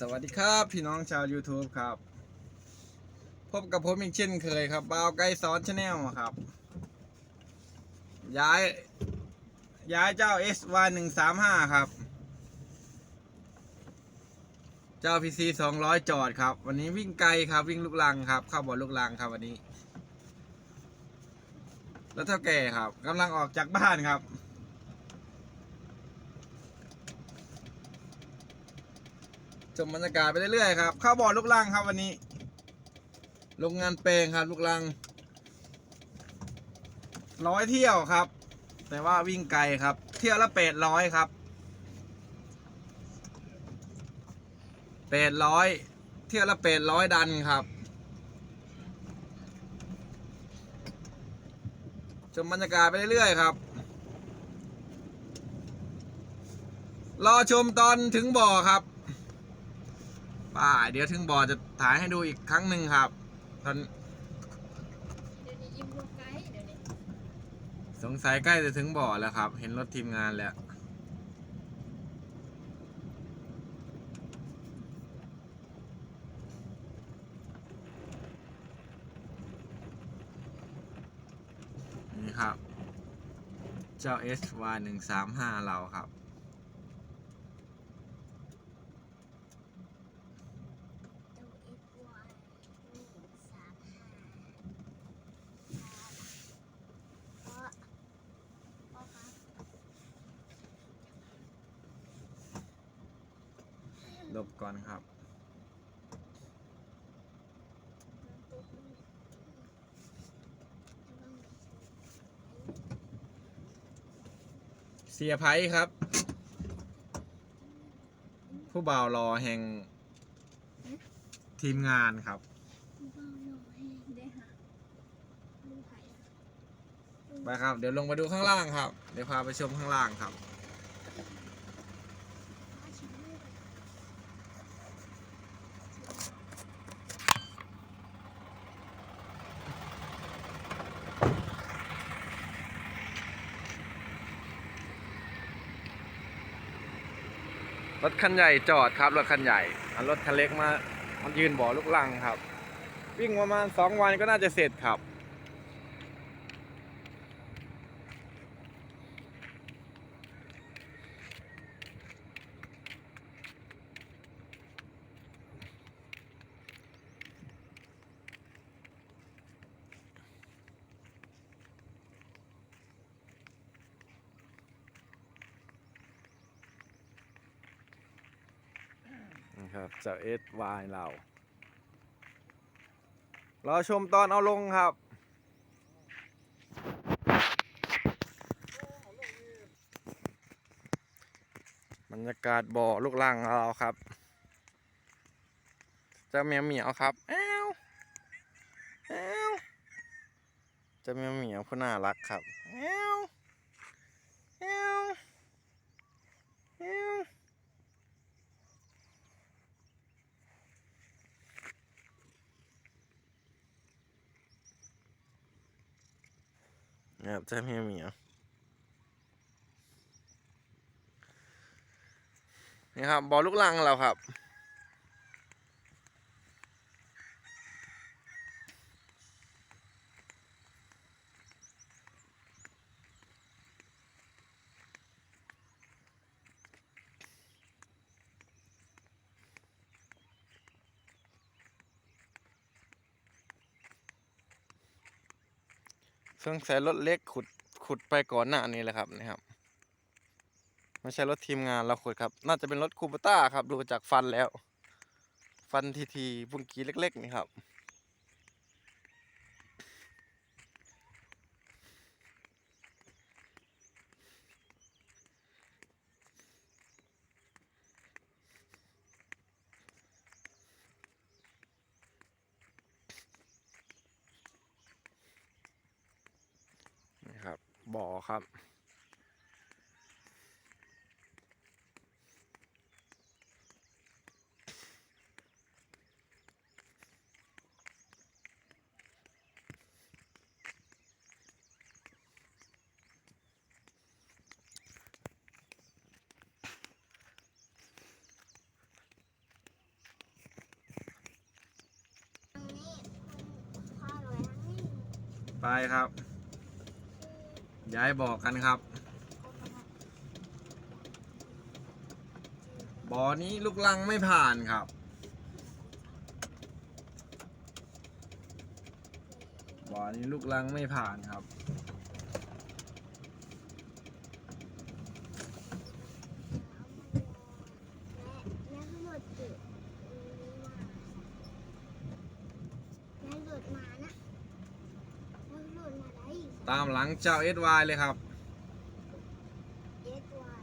สวัสดีครับพี่น้องชาว YouTube ครับ พบกับผมอีกเช่นเคยครับบ่าวไก่สอนชาแนลครับ ย้าย ย้ายเจ้า S Y หนึ่งสามห้าครับ เจ้า PC สองร้อยจอดครับ วันนี้วิ่งไกลครับวิ่งลูกลังครับ เข้าบ่อลูกลังครับวันนี้ แล้วเท่าแก่ครับกำลังออกจากบ้านครับ ชมบรรยากาศไปเรื่อยๆครับข้าวบ่อลูกลังครับวันนี้โรงงานแปลงครับลูกลัง ร้อยเที่ยวครับ แต่ว่าวิ่งไกลครับ เที่ยวละแปดร้อยครับแปดร้อยเที่ยวละแปดร้อยดันครับชมบรรยากาศไปเรื่อยๆครับ รอชมตอนถึงบ่อครับ ป่าเดี๋ยวถึงบ่อจะถ่ายให้ดูอีกครั้งหนึ่งครับตอนสงสัยใกล้จะถึงบ่อแล้วครับ เห็นรถทีมงานแล้วนี่ครับ เจ้า SY หนึ่งสามห้าเราครับ ตู้เอฟวายหนึ่งสามห้าเพราะเพราะครับ ลบก่อนครับ เสียไพครับ ผู้บ่าวรอแห่ง ทีมงานครับเบาหน่อยได้ค่ะลูกไผ่ไปครับ เดี๋ยวลงมาดูข้างล่างครับ เดี๋ยวพาไปชมข้างล่างครับ รถคันใหญ่จอดครับ รถคันใหญ่อันรถคันเล็กมา มันยืนบ่อลูกลังครับ วิ่งประมาณสองวันก็น่าจะเสร็จครับ ครับเจ้าเอสวายเรารอชมตอนเอาลงครับบรรยากาศบ่อลูกลังเราครับเจ้าเมียเหมียวครับแอวแอวเจ้าเมียเหมียวผู้น่ารักครับแอวแอวแอว นะครับเจ้าเมียเหมียวนี่ครับบอลลูกลังเราครับ เครื่องใส่รถเล็กขุดขุดไปก่อนหน้านี้แหละครับนะครับไม่ใช่รถทีมงานเราขุดครับ น่าจะเป็นรถคูปต้าครับ ดูจากฟันแล้ว ฟันทีทีบุ้งกีเล็ก ๆ นี่ครับ บ่อครับ ไปครับ ย้ายบอกกันครับ บ่อนี้ลูกลังไม่ผ่านครับ บ่อนี้ลูกลังไม่ผ่านครับ และทั้งหมดจุดแล้วหลุดมานะแล้วหลุดมาได้ ตามหลังเจ้าเอสวายเลยครับเอสวาย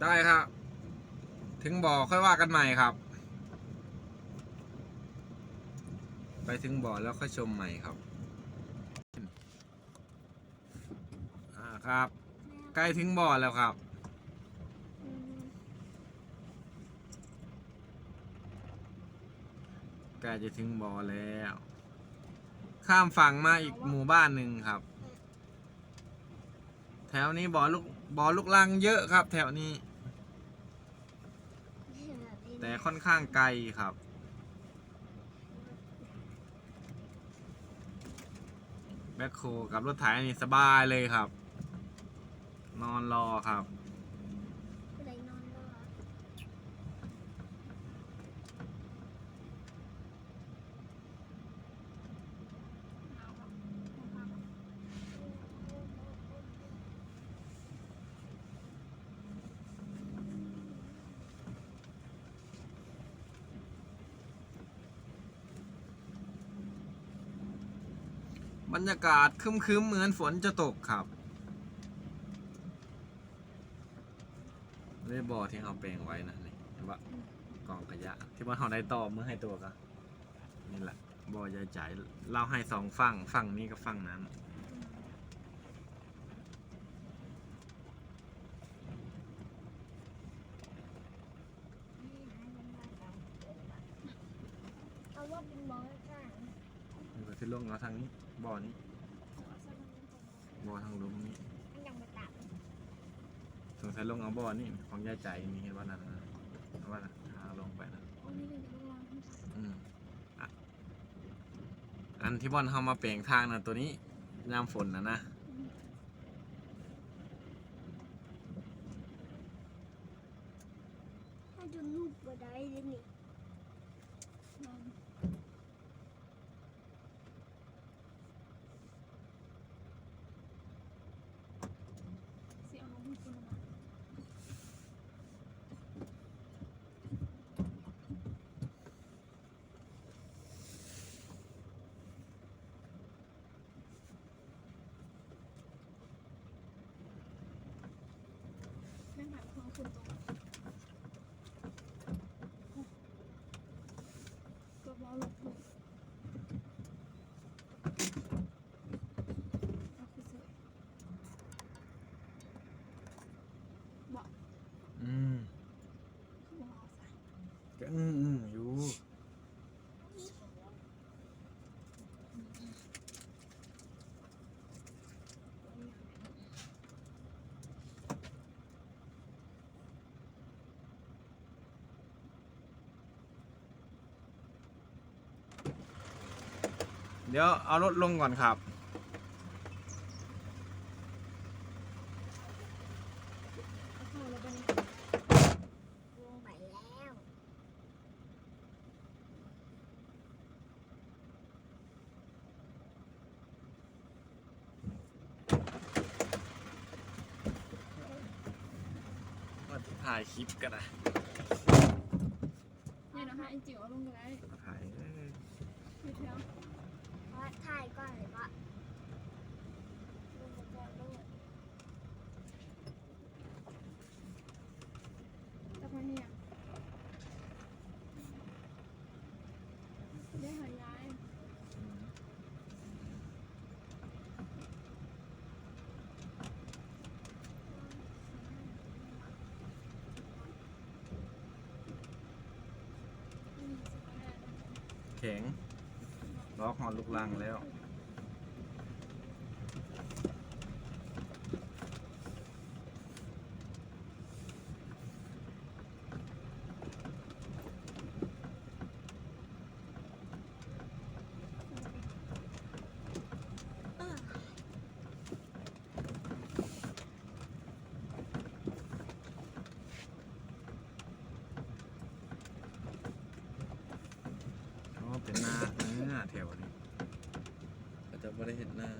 ได้ครับ ถึงบ่อค่อยว่ากันใหม่ครับ ไปถึงบ่อแล้วค่อยชมใหม่ครับอ่าครับ ใกล้ถึงบ่อแล้วครับ ใกล้จะถึงบ่อแล้ว ข้ามฝั่งมาอีกหมู่บ้านหนึ่งครับ แถวนี้บ่อลูกบ่อลูกลังเยอะครับ แถวนี้ แต่ค่อนข้างไกลครับ แบ็คโคกับรถไถนี่สบายเลยครับ นอนรอครับ อะไรนอนรอ บรรยากาศครึ้มๆเหมือนฝนจะตกครับเลยบ่อที่เขาแปลงไว้นะนี่เห็นปะกองขยะ ที่ว่าเขาได้ต่อเมื่อให้ตัวก็นี่แหละบ่อใหญ่ใจายเราให้สองฝั่งฝั่งนี้กับฝั่งนั้นเอาว่าเป็นมอสกันนี่ก็ที่ลงเราทางนี้ บ่อนี้บ่อทางลงนี้มันยังมาตัดสงสัยลงเอาบ่อนี่ของยายใจมีเห็นว่านั่นนะว่าน่ะทางลงไปนะอันนี้เป็นข้างล่างอืมอะอันที่บอลเขามาเปลี่ยนทางนะตัวนี้ยามฝนนะนะถ้าจะลูกมาได้เลยนี่ เสียงของคุณคุณมา นั่ง หันของคุณตรงตัวบอลหลบหลบเอาคือสวยบอก อืม คือบอกเอาใส่ ก็อืมอืมอยู่ เดี๋ยวเอารถลงก่อนครับเอาเข้าแล้วกันลงไปแล้วมาถ่ายคลิปกันนะเนี่ยนะคะไอ้จิ๋วเอาลงกันได้มาถ่ายเอ้ยไม่เท่า เพราะถ่ายก่อนเลยว่าลงไปก่อนลงไป แต่พอเนี่ยได้หายาย แข็ง ล้อหอนลูกลังแล้ว บ่ ได้เห็นหน้า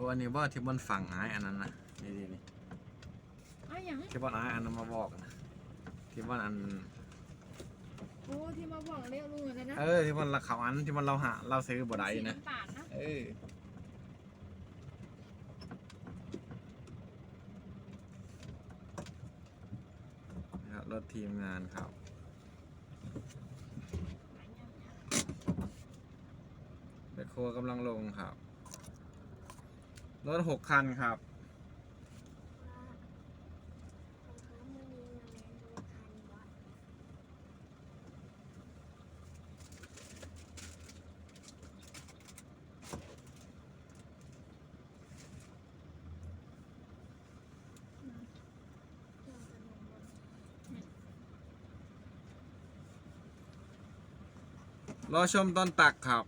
อ้อันนี้ว่าที่บอนฝั่งอ้ายอันนั้นนะนี่นี่นี่อ้าวหยังที่บอนอ้ายอันนั้นมาบอกนะที่บอนอัน โอ้ที่มาบอกเรียกลุงกันนะเออที่บอนเราเขาอันที่บอนเราหาเราซื้อบ่ได้สีนะ น้ำตาลนะเออนะครับรถทีมงานครับเบคโคกำลังลงครับ รถหกคันครับ รอชมตอนตักครับ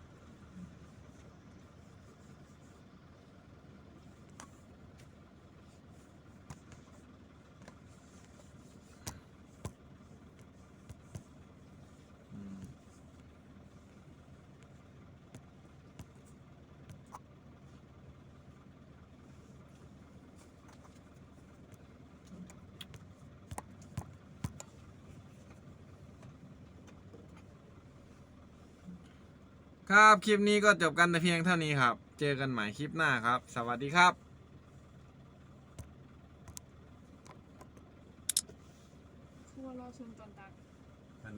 ครับ คลิปนี้ก็จบกันแต่เพียงเท่านี้ครับ เจอกันใหม่คลิปหน้าครับ สวัสดีครับ